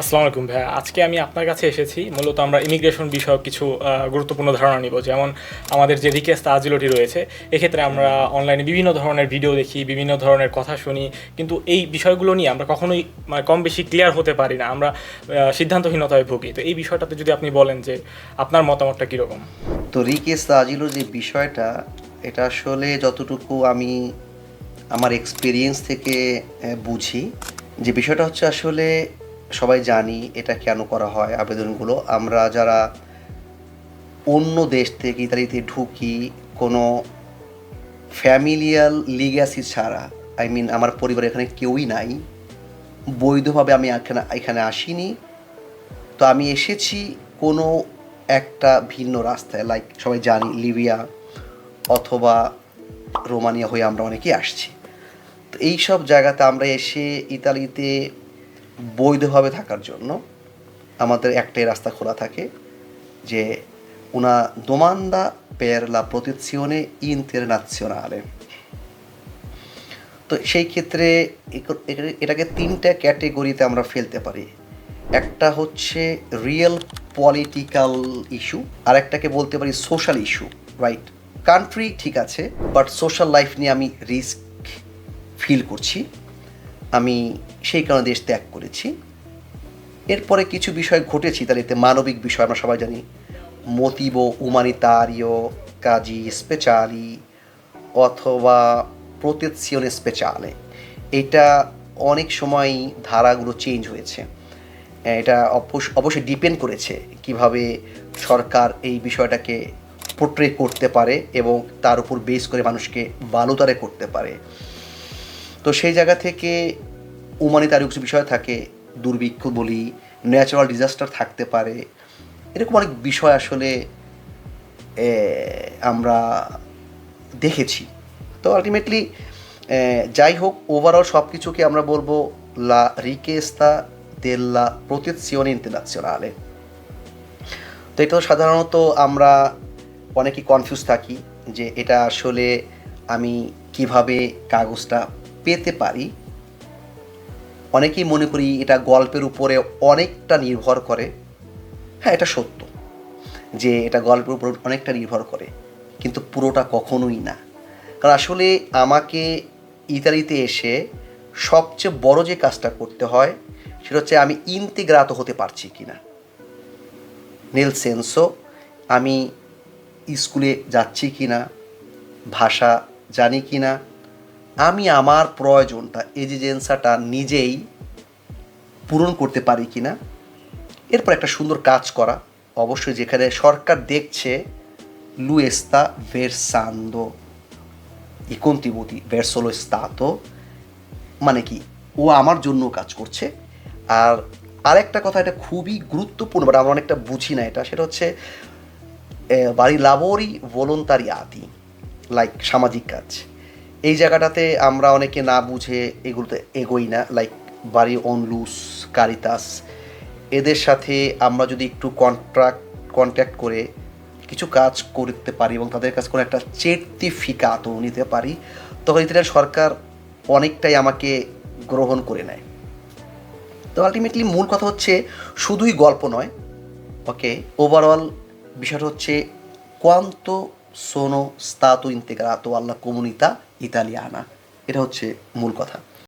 আসসালামু আলাইকুম ভাইয়া। আজকে আমি আপনার কাছে এসেছি, মূলত আমরা ইমিগ্রেশন বিষয়ক কিছু গুরুত্বপূর্ণ ধারণা নিব। যেমন আমাদের যে রিকেস তাজিলটি রয়েছে, এক্ষেত্রে আমরা অনলাইনে বিভিন্ন ধরনের ভিডিও দেখি, বিভিন্ন ধরনের কথা শুনি। কিন্তু এই বিষয়গুলো নিয়ে আমরা কখনোই মানে কম বেশি ক্লিয়ার হতে পারি না। আমরা সিদ্ধান্তহীনতায় ভুগি। তো এই বিষয়টাতে যদি আপনি বলেন যে আপনার মতামতটা কীরকম? তো রিকেস তাজিলুর যে বিষয়টা, এটা আসলে যতটুকু আমি আমার এক্সপিরিয়েন্স থেকে বুঝি, যে বিষয়টা হচ্ছে আসলে সবাই জানি এটা কেন করা হয় আবেদনগুলো। আমরা যারা অন্য দেশ থেকে ইতালিতে ঢুকি, কোনো ফ্যামিলিয়াল লিগ্যাসি ছাড়া, আই মিন আমার পরিবার এখানে কেউই নাই, বৈধভাবে আমি এখানে এখানে আসিনি। তো আমি এসেছি কোনো একটা ভিন্ন রাস্তায় লাইক সবাই জানি লিবিয়া অথবা রোমানিয়া হয়ে আমরা অনেকেই আসছি। তো এই সব জায়গাতে আমরা এসে ইতালিতে বৈধভাবে থাকার জন্য আমাদের একটাই রাস্তা খোলা থাকে যে una domanda per la protezione internazionale তো সেই ক্ষেত্রে এটাকে তিনটা ক্যাটেগরিতে আমরা ফেলতে পারি। একটা হচ্ছে রিয়েল পলিটিক্যাল ইস্যু আর একটাকে বলতে পারি সোশ্যাল ইস্যু রাইট কান্ট্রি ঠিক আছে বাট সোশ্যাল লাইফ নিয়ে আমি রিস্ক ফিল করছি। আমি সেই কারণে দেশ ত্যাগ করেছি। এরপরে কিছু বিষয় ঘটেছে ইতালিতে মানবিক বিষয়, আমরা সবাই জানি। মোতিবো উমানিতারিও কাজী স্পেচালি অথবা প্রোটেzione স্পেচালে। এটা অনেক সময় ধারাগুলো চেঞ্জ হয়েছে। এটা অবশ্য- অবশ্যই ডিপেন্ড করেছে কীভাবে সরকার এই বিষয়টাকে পোট্রে করতে পারে এবং তার উপর বেস করে মানুষকে বালুতারে করতে পারে। তো সেই জায়গা থেকে উমানিতারি কিছু বিষয় থাকে, দুর্ভিক্ষ বলি ন্যাচারাল ডিজাস্টার থাকতে পারে, এরকম অনেক বিষয় আসলে আমরা দেখেছি। তো আলটিমেটলি যাই হোক ওভারঅল সব কিছুকে আমরা বলব, লা রিকেস্তা দেল্লা প্রোটেzione internazionale তো এটা তো সাধারণত আমরা অনেকেই কনফিউজ থাকি যে এটা আসলে আমি কীভাবে কাগজটা পেতে পারি। অনেকেই মনে করি এটা গল্পের উপরে অনেকটা নির্ভর করে। হ্যাঁ এটা সত্য যে এটা গল্পের উপর অনেকটা নির্ভর করে, কিন্তু পুরোটা কখনোই না। কারণ আসলে আমাকে ইতালিতে এসে সবচেয়ে বড় যে কাজটা করতে হয়, সেটা হচ্ছে আমি ইন্টিগ্রাত হতে পারছি কি না নেল সেন্সো, আমি স্কুলে যাচ্ছি কি না ভাষা জানি কি না আমি আমার প্রয়োজনটা এজিজেন্সাটা নিজেই পূরণ করতে পারি কি না এরপর একটা সুন্দর কাজ করা। অবশ্যই যেখানে সরকার দেখছে, লুয়েস্তা ভেরসান্দো contributi verso lo মানে কি, ও আমার জন্য কাজ করছে। আর আরেকটা কথা, এটা খুবই গুরুত্বপূর্ণ, বাট আমরা অনেকটা বুঝি না এটা, সেটা হচ্ছে বাড়ি লাবোরি ভলন্তারিয়াতি লাইক সামাজিক কাজ। এই জায়গাটাতে আমরা অনেকে না বুঝে এগুলোতে এগোই না লাইক বাড়ি অনলুস কারিতাস। এদের সাথে আমরা যদি একটু কন্ট্রাক্ট কন্ট্যাক্ট করে কিছু কাজ করতে পারি এবং তাদের কাছে কোনো একটা চের্টিফিকাতও নিতে পারি, তখন ইতালিয়ান সরকার অনেকটাই আমাকে গ্রহণ করে নেয়। তো আলটিমেটলি মূল কথা হচ্ছে শুধুই গল্প নয় ওকে ওভারঅল বিষয়টা হচ্ছে কোয়ান্তো সোনো স্তাতো ইন্তেগ্রাতো আল্লাহ কোমুনিতা ইতালিয়ানা। এটা হচ্ছে মূল কথা।